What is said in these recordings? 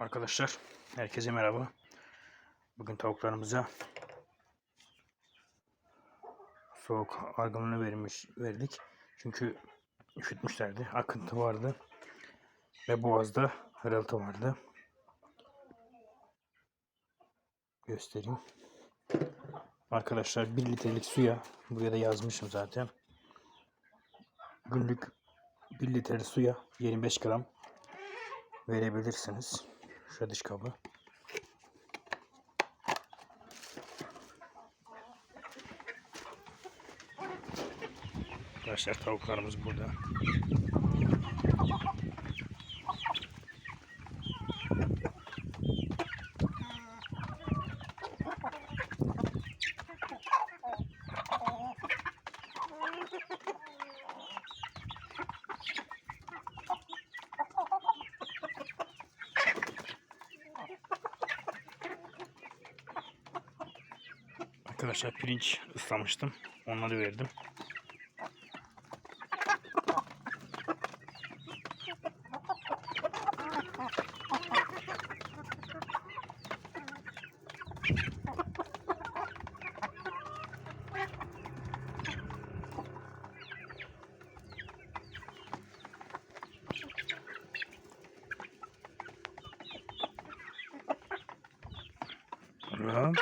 Arkadaşlar herkese merhaba. Bugün tavuklarımıza soğuk argınını vermiş verdik. Çünkü üşütmüşlerdi. Akıntı vardı. Ve boğazda hırıltı vardı. Göstereyim. Arkadaşlar 1 litrelik suya buraya da yazmışım zaten. Günlük 1 litre suya 25 gram verebilirsiniz. Şu dış kabı. Arkadaşlar tavuklarımız burada. Arkadaşlar pirinç ıslamıştım. Onları verdim. Tamam.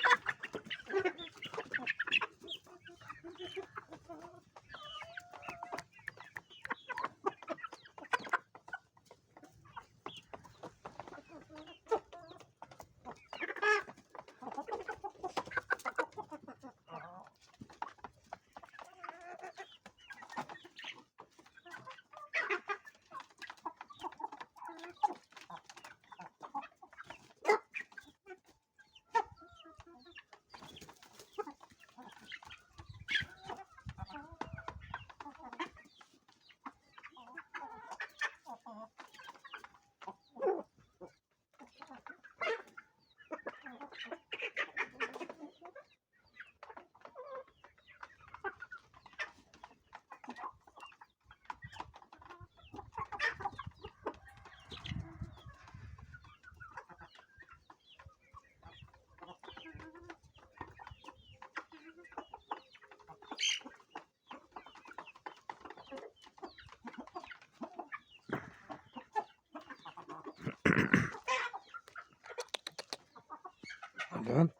Lan.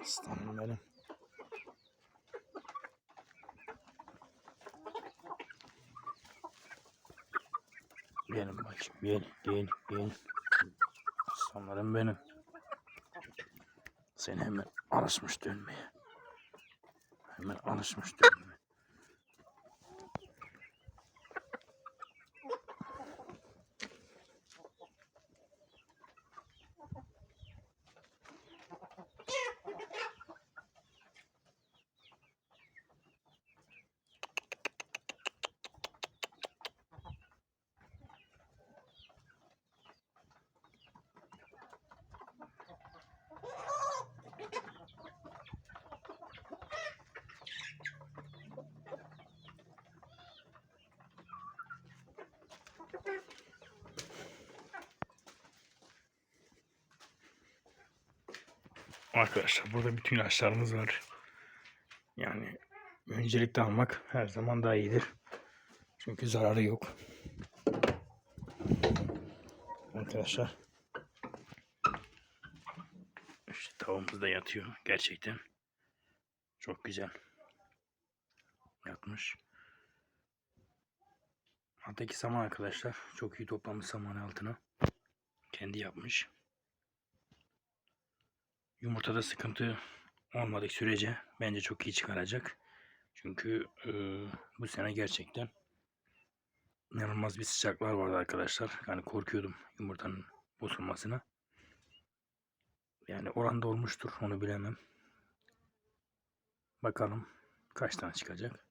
Aslanım benim. Gelin bakayım gel gel gel. Aslanlarım benim. Sen hemen alışmış dönmeye. Hemen alışmış dönmeye. Arkadaşlar burada bütün ilaçlarımız var. Yani öncelikle almak her zaman daha iyidir. Çünkü zararı yok. Arkadaşlar. İşte tavuğumuz da yatıyor. Gerçekten. Çok güzel. Yatmış. Alttaki saman arkadaşlar. Çok iyi toplamış samanı altına. Kendi yapmış. Yumurtada sıkıntı olmadık sürece bence çok iyi çıkaracak. Çünkü e, bu sene gerçekten inanılmaz bir sıcaklar vardı arkadaşlar. Yani korkuyordum yumurtanın bozulmasına. Yani oranda olmuştur onu bilemem. Bakalım kaç tane çıkacak.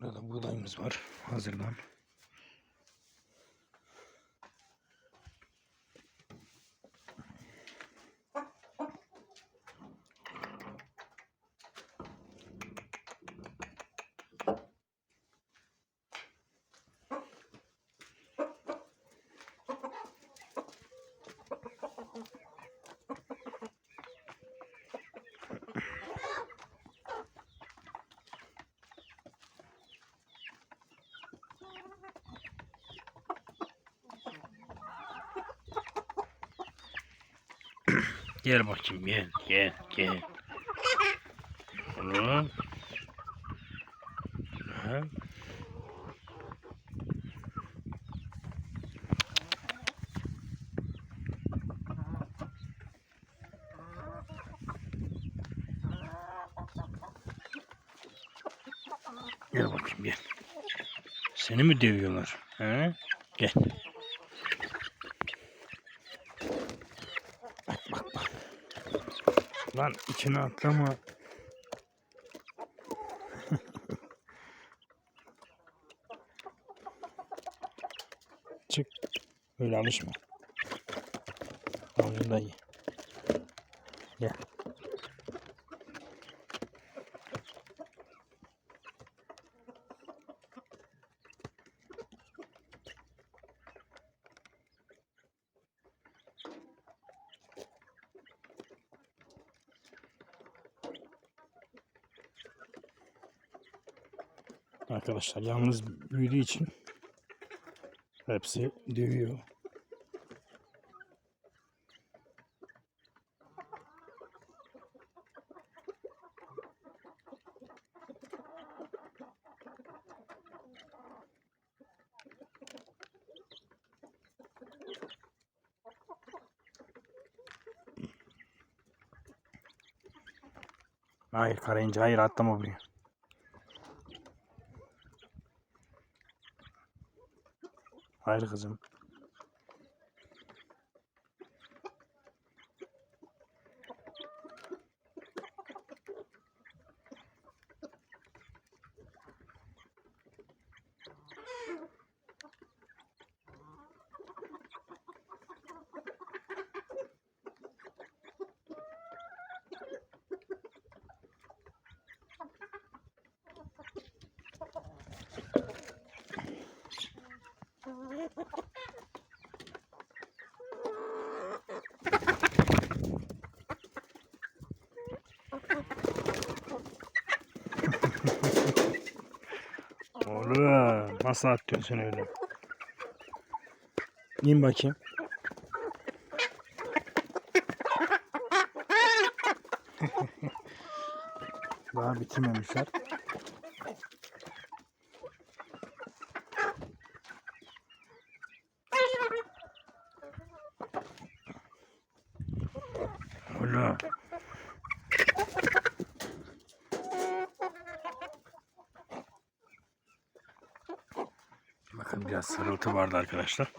Burada buğdayımız var hazırdan. Gel bakayım gel gel gel. Oğlum. Ha? Gel bakayım gel. Seni mi dövüyorlar? He? Gel. Lan içine atlama. Çık. Öyle alışma. Ağzında ye. Gel. Arkadaşlar yalnız büyüdüğü için hepsi dövüyor. Hayır karayınca hayır atlama buraya. Hayır kızım. Oğlum nasıl atlıyorsun öyle? İn bakayım. Daha bitirmemişler. Oğlum. Biraz sarıltı vardı arkadaşlar.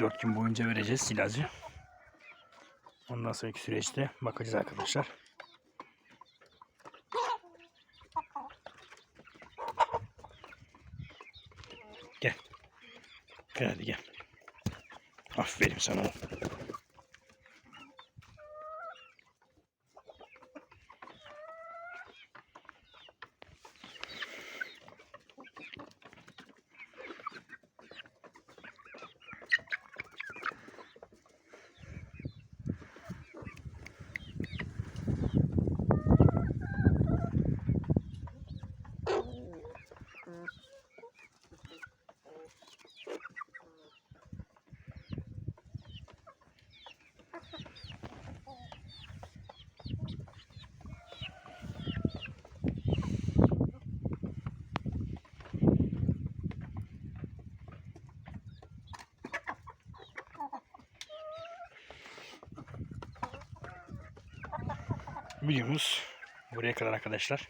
4 gün boyunca vereceğiz ilacı. Ondan sonraki süreçte bakacağız arkadaşlar. Gel. Gel hadi gel. Aferin sana. Videomuz buraya kadar arkadaşlar.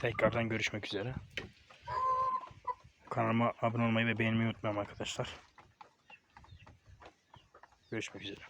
Tekrardan görüşmek üzere. Kanalıma abone olmayı ve beğenmeyi unutmayın arkadaşlar. Görüşmek üzere.